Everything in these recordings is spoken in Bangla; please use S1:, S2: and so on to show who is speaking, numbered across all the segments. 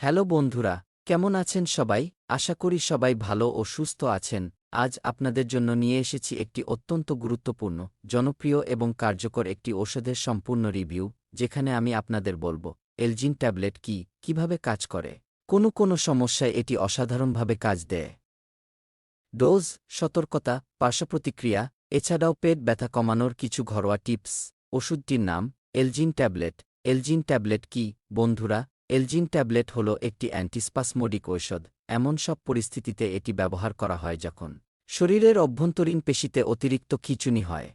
S1: হ্যালো বন্ধুরা, কেমন আছেন সবাই? আশা করি সবাই ভালো ও সুস্থ আছেন। আজ আপনাদের জন্য নিয়ে এসেছি একটি অত্যন্ত গুরুত্বপূর্ণ, জনপ্রিয় এবং কার্যকর একটি ওষুধের সম্পূর্ণ রিভিউ, যেখানে আমি আপনাদের বলব, এলজিন ট্যাবলেট কি, কীভাবে কাজ করে? কোনো কোনো সমস্যায় এটি অসাধারণভাবে কাজ দেয়। ডোজ, সতর্কতা, পার্শ্বপ্রতিক্রিয়া, এছাড়াও পেট ব্যথা কমানোর কিছু ঘরোয়া টিপস। ওষুধটির নাম, এলজিন ট্যাবলেট। এলজিন ট্যাবলেট কি, বন্ধুরা? এলজিন ট্যাবলেট হল একটি অ্যান্টিস্পাসমোডিক ঔষধ, এমন সব পরিস্থিতিতে এটি ব্যবহার করা হয় যখন শরীরের অভ্যন্তরীণ পেশিতে অতিরিক্ত খিচুনি হয়।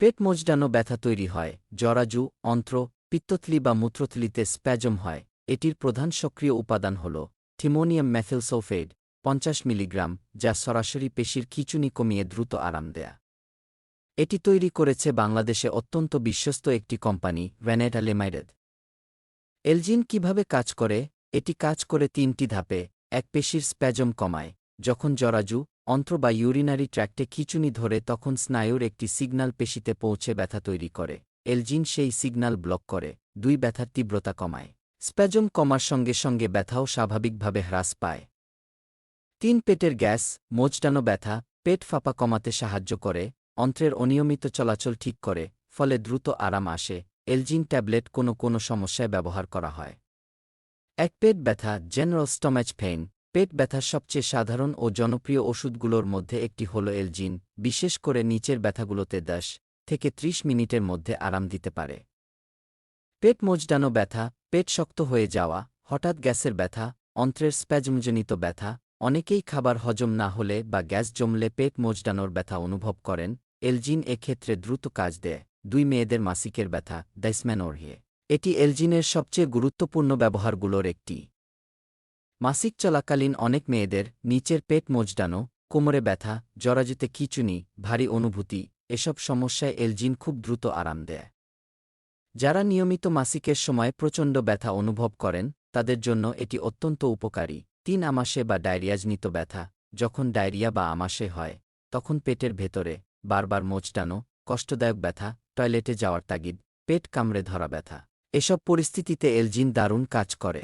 S1: পেট মোজডানো ব্যথা তৈরি হয়, জরাজু, অন্ত্র, পিত্তথলি বা মূত্রথলিতে স্প্যাজম হয়, এটির প্রধান সক্রিয় উপাদান হল থিমোনিয়াম ম্যাথিলসোফেড পঞ্চাশ মিলিগ্রাম, যা সরাসরি পেশির খিচুনি কমিয়ে দ্রুত আরাম দেয়া। এটি তৈরি করেছে বাংলাদেশে অত্যন্ত বিশ্বস্ত একটি কোম্পানি, ভ্যানেটা লিমাইডেড এলজিন কীভাবে কাজ করে? এটি কাজ করে তিনটি ধাপে। এক পেশির স্প্যাজম কমায়। যখন জরাজু, অন্ত্র বা ইউরিনারি ট্র্যাক্টে খিচুনি ধরে, তখন স্নায়ুর একটি সিগন্যাল পেশিতে পৌঁছে ব্যথা তৈরি করে। এলজিন সেই সিগন্যাল ব্লক করে। দুই ব্যথার তীব্রতা কমায়। স্প্যাজম কমার সঙ্গে সঙ্গে ব্যথাও স্বাভাবিকভাবে হ্রাস পায়। তিন পেটের গ্যাস মোচটানো ব্যথা, পেট ফাঁপা কমাতে সাহায্য করে। অন্ত্রের অনিয়মিত চলাচল ঠিক করে, ফলে দ্রুত আরাম আসে। এলজিন ট্যাবলেট কোনো কোনো সমস্যায় ব্যবহার করা হয়। এক পেট ব্যথা জেনারেল স্টম্যাচ ফেইন পেট ব্যথার সবচেয়ে সাধারণ ও জনপ্রিয় ওষুধগুলোর মধ্যে একটি হল এলজিন, বিশেষ করে নিচের ব্যথাগুলোতে দশ থেকে ত্রিশ মিনিটের মধ্যে আরাম দিতে পারে। পেট মোজডানো ব্যথা, পেট শক্ত হয়ে যাওয়া, হঠাৎ গ্যাসের ব্যথা, অন্ত্রের স্প্যাজমজনিত ব্যথা, অনেকেই খাবার হজম না হলে বা গ্যাস জমলে পেট মোজডানোর ব্যথা অনুভব করেন, এলজিন এক্ষেত্রে দ্রুত কাজ দেয়। দুই মেয়েদের মাসিকের ব্যথা ডাইসম্যানোরহিয়ে এটি এলজিনের সবচেয়ে গুরুত্বপূর্ণ ব্যবহারগুলোর একটি। মাসিক চলাকালীন অনেক মেয়েদের নিচের পেট মোজডানো, কোমরে ব্যথা, জরাজুতে কিচুনি, ভারী অনুভূতি, এসব সমস্যায় এলজিন খুব দ্রুত আরাম দেয়। যারা নিয়মিত মাসিকের সময় প্রচণ্ড ব্যথা অনুভব করেন, তাদের জন্য এটি অত্যন্ত উপকারী। তিন আমাশে বা ডায়রিয়াজনিত ব্যথা, যখন ডায়রিয়া বা আমাশে হয়, তখন পেটের ভেতরে বারবার মোচটানো কষ্টদায়ক ব্যথা টয়লেটে যাওয়ার তাগিদ, পেট কামড়ে ধরা ব্যথা, এসব পরিস্থিতিতে এলজিন দারুণ কাজ করে।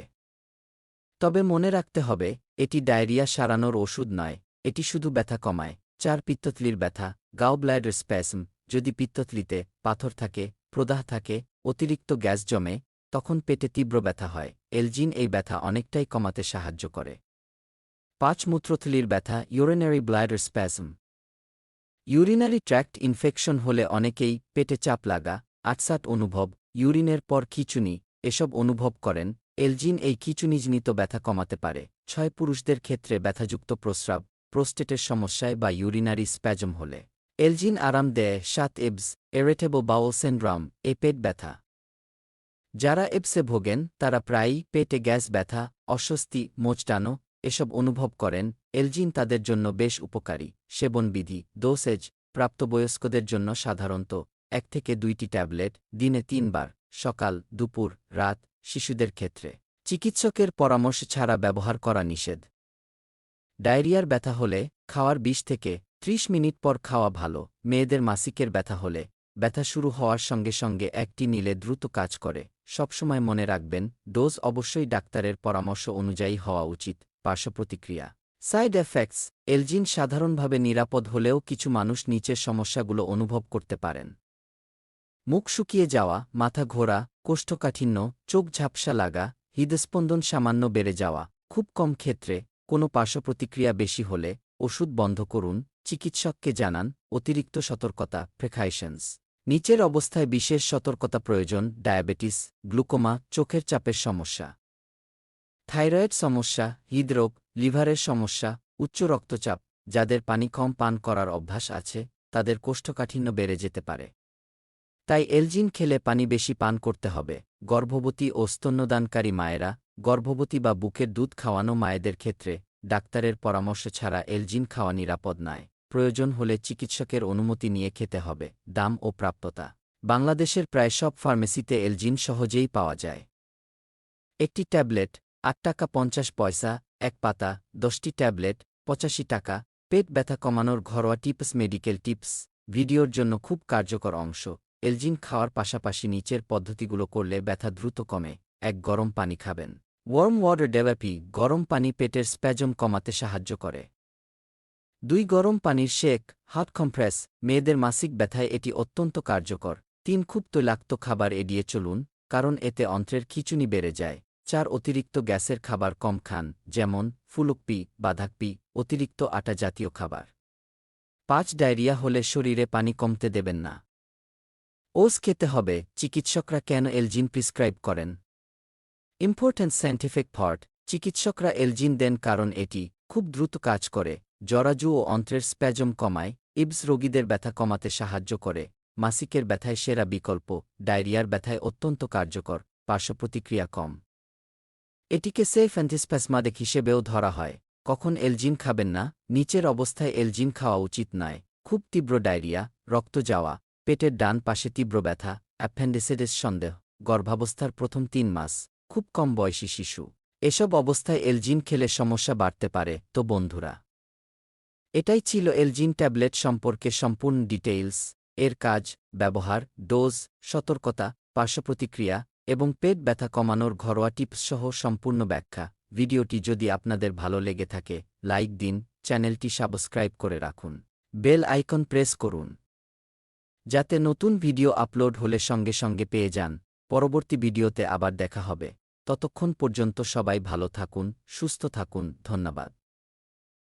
S1: তবে মনে রাখতে হবে, এটি ডায়রিয়া সারানোর ওষুধ নয়, এটি শুধু ব্যথা কমায়, চার পিত্তথলির ব্যথা গাও ব্লাডের স্প্যাসম, যদি পিত্তথলিতে পাথর থাকে, প্রদাহ থাকে, অতিরিক্ত গ্যাস জমে, তখন পেটে তীব্র ব্যথা হয়, এলজিন এই ব্যথা অনেকটাই কমাতে সাহায্য করে। পাঁচ মূত্রথলির ব্যথা, ইউরিনারি ব্লাডের স্প্যাসম। ইউরিনারি ট্র্যাক্ট ইনফেকশন হলে অনেকেই পেটে চাপ লাগা, আটসাট অনুভব, ইউরিনের পর খিচুনি, এসব অনুভব করেন, এলজিন এই খিচুনিজনিত ব্যথা কমাতে পারে। ছয় পুরুষদের ক্ষেত্রে ব্যথাযুক্ত প্রস্রাব, প্রোস্টেটের সমস্যায় বা ইউরিনারি স্প্যাজম হলে। এলজিন আরাম দেয়, সাত এবস, এরেটেবল বাউল সেন্ড্রাম, এ পেট ব্যথা। যারা এবসে ভোগেন, তারা প্রায়ই পেটে গ্যাস ব্যথা, অস্বস্তি, মোচটানো এসব অনুভব করেন, এলজিন তাদের জন্য বেশ উপকারী সেবনবিধি ডোসেজ, প্রাপ্তবয়স্কদের জন্য সাধারণত, এক থেকে দুইটি ট্যাবলেট, দিনে তিনবার, সকাল, দুপুর, রাত, শিশুদের ক্ষেত্রে। চিকিৎসকের পরামর্শ ছাড়া ব্যবহার করা নিষেধ। ডায়রিয়ার ব্যথা হলে খাওয়ার বিশ থেকে ত্রিশ মিনিট পর খাওয়া ভালো, মেয়েদের মাসিকের ব্যথা হলে, ব্যথা শুরু হওয়ার সঙ্গে সঙ্গে একটি নিলে দ্রুত কাজ করে। সবসময় মনে রাখবেন, ডোজ অবশ্যই ডাক্তারের পরামর্শ অনুযায়ী হওয়া উচিত। পার্শ্বপ্রতিক্রিয়া। সাইড এফেক্টস, এলজিন সাধারণভাবে নিরাপদ হলেও কিছু মানুষ নিচের সমস্যাগুলো অনুভব করতে পারেন। মুখ শুকিয়ে যাওয়া, মাথা ঘোরা, কোষ্ঠকাঠিন্য, চোখ ঝাপসা লাগা, হৃদস্পন্দন সামান্য বেড়ে যাওয়া, খুব কম ক্ষেত্রে কোনো পার্শ্বপ্রতিক্রিয়া বেশি হলে ওষুধ বন্ধ করুন, চিকিৎসককে জানান, অতিরিক্ত সতর্কতা প্রেকাইশনস নিচের অবস্থায় বিশেষ সতর্কতা প্রয়োজন, ডায়াবেটিস, গ্লুকোমা, চোখের চাপের সমস্যা। থাইরয়েড সমস্যা, হৃদরোগ, লিভারের সমস্যা, উচ্চ রক্তচাপ, যাদের পানি কম পান করার অভ্যাস আছে, তাদের কোষ্ঠকাঠিন্য বেড়ে যেতে পারে। তাই এলজিন খেলে পানি বেশি পান করতে হবে। গর্ভবতী ও স্তন্যদানকারী মায়েরা, গর্ভবতী বা বুকের দুধ খাওয়ানো মায়েদের ক্ষেত্রে ডাক্তারের পরামর্শ ছাড়া এলজিন খাওয়া নিরাপদ নয়। প্রয়োজন হলে চিকিৎসকের অনুমতি নিয়ে খেতে হবে, দাম ও প্রাপ্যতা। বাংলাদেশের প্রায় সব ফার্মেসিতে এলজিন সহজেই পাওয়া যায়। একটি ট্যাবলেট আট টাকা পঞ্চাশ পয়সা, এক পাতা, দশটি ট্যাবলেট, পঁচাশি টাকা, পেট ব্যথা কমানোর ঘরোয়া টিপস, মেডিকেল টিপস। ভিডিওর জন্য খুব কার্যকর অংশ। এলজিন খাওয়ার পাশাপাশি নিচের পদ্ধতিগুলো করলে ব্যথা দ্রুত কমে। এক, গরম পানি খাবেন। ওয়ার্ম ওয়াটার ডেভাপি গরম পানি পেটের স্প্যাজম কমাতে সাহায্য করে। দুই, গরম পানির শেক হট কম্প্রেস। মেয়েদের মাসিক ব্যথায় এটি অত্যন্ত কার্যকর। তিন, খুব তৈলাক্ত খাবার এড়িয়ে চলুন, কারণ এতে অন্ত্রের খিচুনি বেড়ে যায়। চার অতিরিক্ত গ্যাসের খাবার কম খান, যেমন ফুলকপি বাঁধাকপি অতিরিক্ত আটা জাতীয় খাবার। পাঁচ, ডায়রিয়া হলে শরীরে পানি কমতে দেবেন না। ওস খেতে হবে, চিকিৎসকরা কেন এলজিন প্রিসক্রাইব করেন? ইম্পর্ট্যান্ট সায়েন্টিফিক ফর্ট, চিকিৎসকরা এলজিন দেন কারণ এটি খুব দ্রুত কাজ করে, জরাজু ও অন্ত্রের স্প্যাজম কমায়, ইবস রোগীদের ব্যথা কমাতে সাহায্য করে, মাসিকের ব্যথায় সেরা বিকল্প, ডায়রিয়ার ব্যথায় অত্যন্ত কার্যকর, পার্শ্বপ্রতিক্রিয়া কম। এটিকে সেফ অ্যান্টিস্প্যাসমাদিক হিসেবেও ধরা হয়। কখন এলজিন খাবেন না, নিচের অবস্থায় এলজিন খাওয়া উচিত নয়। খুব তীব্র ডায়রিয়া, রক্ত যাওয়া, পেটের ডান পাশে তীব্র ব্যথা অ্যাপেন্ডিসিডিস সন্দেহ, গর্ভাবস্থার প্রথম তিন মাস, খুব কম বয়সী শিশু। এসব অবস্থায় এলজিন খেলে সমস্যা বাড়তে পারে, তো বন্ধুরা। এটাই ছিল এলজিন ট্যাবলেট সম্পর্কে সম্পূর্ণ ডিটেইলস। এর কাজ, ব্যবহার, ডোজ, সতর্কতা, পার্শ্বপ্রতিক্রিয়া এবং পেট ব্যথা কমানোর ঘরোয়া টিপস সহ সম্পূর্ণ ব্যাখ্যা। ভিডিওটি যদি আপনাদের ভালো লেগে থাকে, লাইক দিন, চ্যানেলটি সাবস্ক্রাইব করে রাখুন। বেল আইকন প্রেস করুন। যাতে নতুন ভিডিও আপলোড হলে সঙ্গে সঙ্গে পেয়ে যান। পরবর্তী ভিডিওতে আবার দেখা হবে। ততক্ষণ পর্যন্ত সবাই ভালো থাকুন, সুস্থ থাকুন। ধন্যবাদ।